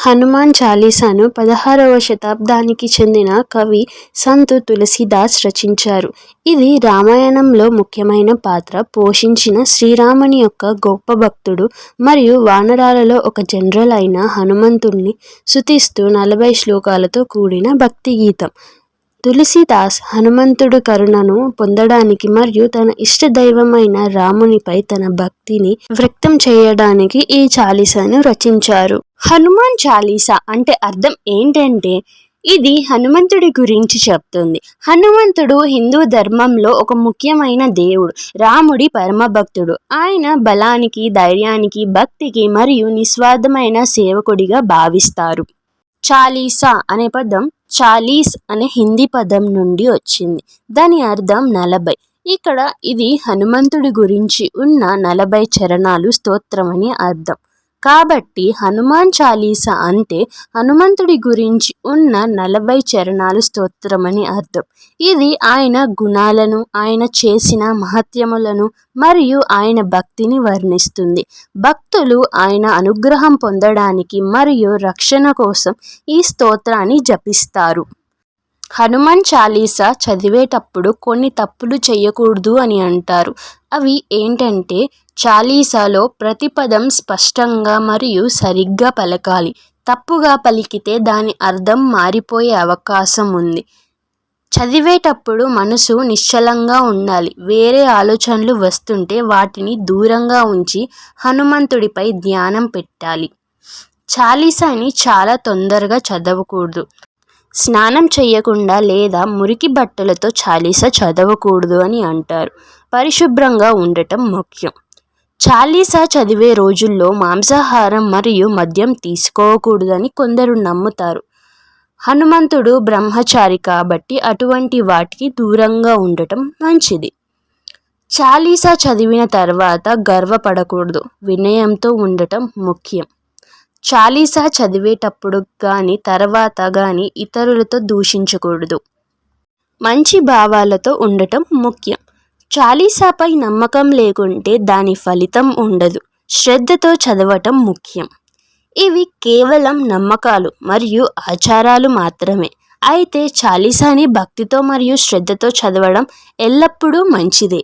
హనుమాన్ చాలీసాను పదహారవ శతాబ్దానికి చెందిన కవి సంతు తులసీదాస్ రచించారు. ఇది రామాయణంలో ముఖ్యమైన పాత్ర పోషించిన శ్రీరాముని యొక్క గొప్ప భక్తుడు మరియు వానరాలలో ఒక జనరల్ అయిన హనుమంతుణ్ణి శుతిస్తూ నలభై శ్లోకాలతో కూడిన భక్తి గీతం. తులసిదాస్ హనుమంతుడు కరుణను పొందడానికి మరియు తన ఇష్ట దైవమైన రామునిపై తన భక్తిని వ్యక్తం చేయడానికి ఈ చాలీసాను రచించారు. హనుమాన్ చాలీసా అంటే అర్థం ఏంటంటే ఇది హనుమంతుడి గురించి చెప్తుంది. హనుమంతుడు హిందూ ధర్మంలో ఒక ముఖ్యమైన దేవుడు. రాముడి పరమ భక్తుడు. ఆయన బలానికి, ధైర్యానికి, భక్తికి మరియు నిస్వార్థమైన సేవకుడిగా భావిస్తారు. చాలీసా అనే పదం చాలీస్ అనే హిందీ పదం నుండి వచ్చింది. దాని అర్థం నలభై. ఇక్కడ ఇది హనుమంతుడి గురించి ఉన్న నలభై చరణాలు స్తోత్రమని అర్థం. కాబట్టి హనుమాన్ చాలీసా అంటే హనుమంతుడి గురించి ఉన్న నలభై చరణాలు స్తోత్రమని అర్థం. ఇది ఆయన గుణాలను, ఆయన చేసిన మహత్యములను మరియు ఆయన భక్తిని వర్ణిస్తుంది. భక్తులు ఆయన అనుగ్రహం పొందడానికి మరియు రక్షణ కోసం ఈ స్తోత్రాన్ని జపిస్తారు. హనుమాన్ చాలీసా చదివేటప్పుడు కొన్ని తప్పులు చేయకూడదు అని అంటారు. అవి ఏంటంటే చాలీసాలో ప్రతి పదం స్పష్టంగా మరియు సరిగ్గా పలకాలి. తప్పుగా పలికితే దాని అర్థం మారిపోయే అవకాశం ఉంది. చదివేటప్పుడు మనసు నిశ్చలంగా ఉండాలి. వేరే ఆలోచనలు వస్తుంటే వాటిని దూరంగా ఉంచి హనుమంతుడిపై ధ్యానం పెట్టాలి. చాలీసాని చాలా తొందరగా చదవకూడదు. స్నానం చేయకుండా లేదా మురికి బట్టలతో చాలీసా చదవకూడదు అని అంటారు. పరిశుభ్రంగా ఉండటం ముఖ్యం. చాలీసా చదివే రోజుల్లో మాంసాహారం మరియు మద్యం తీసుకోకూడదని కొందరు నమ్ముతారు. హనుమంతుడు బ్రహ్మచారి కాబట్టి అటువంటి వాటికి దూరంగా ఉండటం మంచిది. చాలీసా చదివిన తర్వాత గర్వపడకూడదు. వినయంతో ఉండటం ముఖ్యం. చాలీసా చదివేటప్పుడు కానీ తర్వాత కానీ ఇతరులతో దూషించకూడదు. మంచి భావాలతో ఉండటం ముఖ్యం. చాలీసాపై నమ్మకం లేకుంటే దాని ఫలితం ఉండదు. శ్రద్ధతో చదవటం ముఖ్యం. ఇవి కేవలం నమ్మకాలు మరియు ఆచారాలు మాత్రమే. అయితే చాలీసాని భక్తితో మరియు శ్రద్ధతో చదవడం ఎల్లప్పుడూ మంచిదే.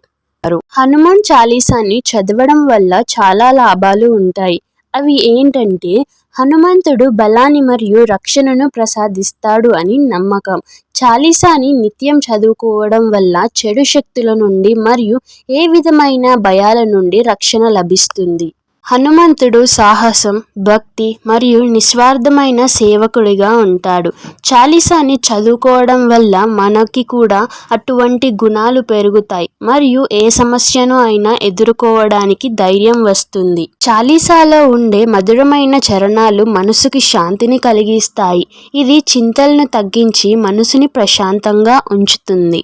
హనుమాన్ చాలీసాని చదవడం వల్ల చాలా లాభాలు ఉంటాయి. అవి ఏంటంటే హనుమంతుడు బలాన్ని మరియు రక్షణను ప్రసాదిస్తాడు అని నమ్మకం. చాలీసాని నిత్యం చదువుకోవడం వల్ల చెడు శక్తుల నుండి మరియు ఏ విధమైన భయాల నుండి రక్షణ లభిస్తుంది. హనుమంతుడు సాహసం, భక్తి మరియు నిస్వార్థమైన సేవకుడిగా ఉంటాడు. చాలీసాని చదువుకోవడం వల్ల మనకి కూడా అటువంటి గుణాలు పెరుగుతాయి మరియు ఏ సమస్యను అయినా ఎదుర్కోవడానికి ధైర్యం వస్తుంది. చాలీసాలో ఉండే మధురమైన చరణాలు మనసుకి శాంతిని కలిగిస్తాయి. ఇది చింతలను తగ్గించి మనసుని ప్రశాంతంగా ఉంచుతుంది.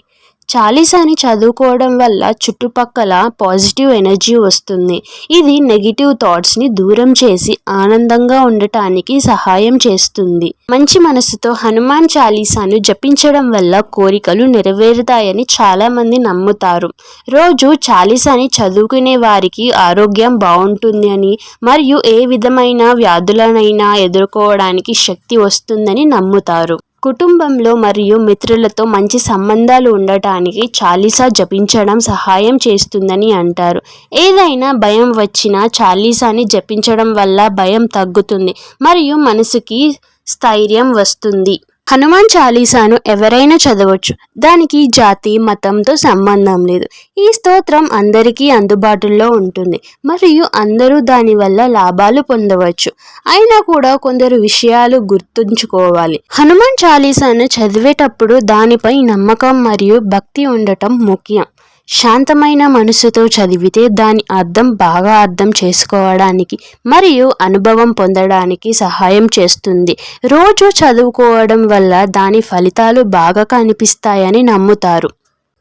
చాలీసాని చదువుకోవడం వల్ల చుట్టుపక్కల పాజిటివ్ ఎనర్జీ వస్తుంది. ఇది నెగిటివ్ థాట్స్ని దూరం చేసి ఆనందంగా ఉండటానికి సహాయం చేస్తుంది. మంచి మనసుతో హనుమాన్ చాలీసాను జపించడం వల్ల కోరికలు నెరవేరుతాయని చాలామంది నమ్ముతారు. రోజు చాలీసాని చదువుకునే వారికి ఆరోగ్యం బాగుంటుంది అని మరియు ఏ విధమైన వ్యాధులనైనా ఎదుర్కోవడానికి శక్తి వస్తుందని నమ్ముతారు. కుటుంబంలో మరియు మిత్రులతో మంచి సంబంధాలు ఉండటానికి చాలీసా జపించడం సహాయం చేస్తుందని అంటారు. ఏదైనా భయం వచ్చినా చాలీసాని జపించడం వల్ల భయం తగ్గుతుంది మరియు మనసుకి స్థైర్యం వస్తుంది. హనుమాన్ చాలీసాను ఎవరైనా చదవచ్చు దానికి జాతి, మతంతో సంబంధం లేదు. ఈ స్తోత్రం అందరికీ అందుబాటులో ఉంటుంది మరియు అందరూ దానివల్ల లాభాలు పొందవచ్చు. అయినా కూడా కొందరు విషయాలు గుర్తుంచుకోవాలి. హనుమాన్ చాలీసాను చదివేటప్పుడు దానిపై నమ్మకం మరియు భక్తి ఉండటం ముఖ్యం. శాంతమైన మనసుతో చదివితే దాని అర్థం బాగా అర్థం చేసుకోవడానికి మరియు అనుభవం పొందడానికి సహాయం చేస్తుంది. రోజు చదువుకోవడం వల్ల దాని ఫలితాలు బాగా కనిపిస్తాయని నమ్ముతారు.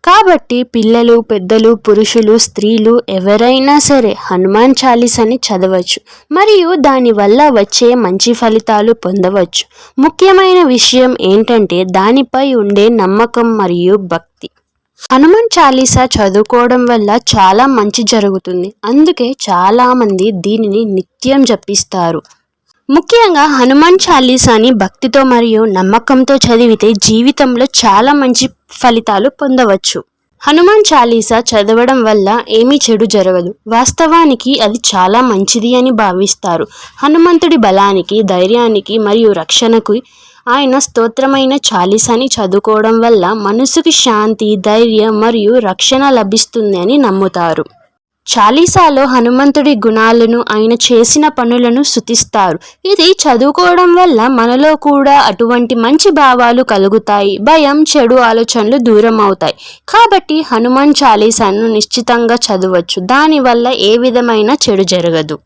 కాబట్టి పిల్లలు, పెద్దలు, పురుషులు, స్త్రీలు ఎవరైనా సరే హనుమాన్ చాలీసాని చదవచ్చు మరియు దాని వల్ల వచ్చే మంచి ఫలితాలు పొందవచ్చు. ముఖ్యమైన విషయం ఏంటంటే దానిపై ఉండే నమ్మకం మరియు భక్తి. హనుమాన్ చాలీసా చదువుకోవడం వల్ల చాలా మంచి జరుగుతుంది. అందుకే చాలామంది దీనిని నిత్యం జపిస్తారు. ముఖ్యంగా హనుమాన్ చాలీసాని భక్తితో మరియు నమ్మకంతో చదివితే జీవితంలో చాలా మంచి ఫలితాలు పొందవచ్చు హనుమాన్ చాలీసా చదవడం వల్ల ఏమీ చెడు జరగదు వాస్తవానికి అది చాలా మంచిది అని భావిస్తారు హనుమంతుడి బలానికి ధైర్యానికి మరియు రక్షణకు ఆయన స్తోత్రమైన చాలీసాని చదువుకోవడం వల్ల మనసుకి శాంతి ధైర్యం మరియు రక్షణ లభిస్తుంది అని నమ్ముతారు. చాలీసాలో హనుమంతుడి గుణాలను ఆయన చేసిన పనులను శుతిస్తారు. ఇది చదువుకోవడం వల్ల మనలో కూడా అటువంటి మంచి భావాలు కలుగుతాయి. భయం చెడు ఆలోచనలు దూరం అవుతాయి. కాబట్టి హనుమాన్ చాలీసాను నిశ్చితంగా చదవచ్చు. దానివల్ల ఏ విధమైన చెడు జరగదు.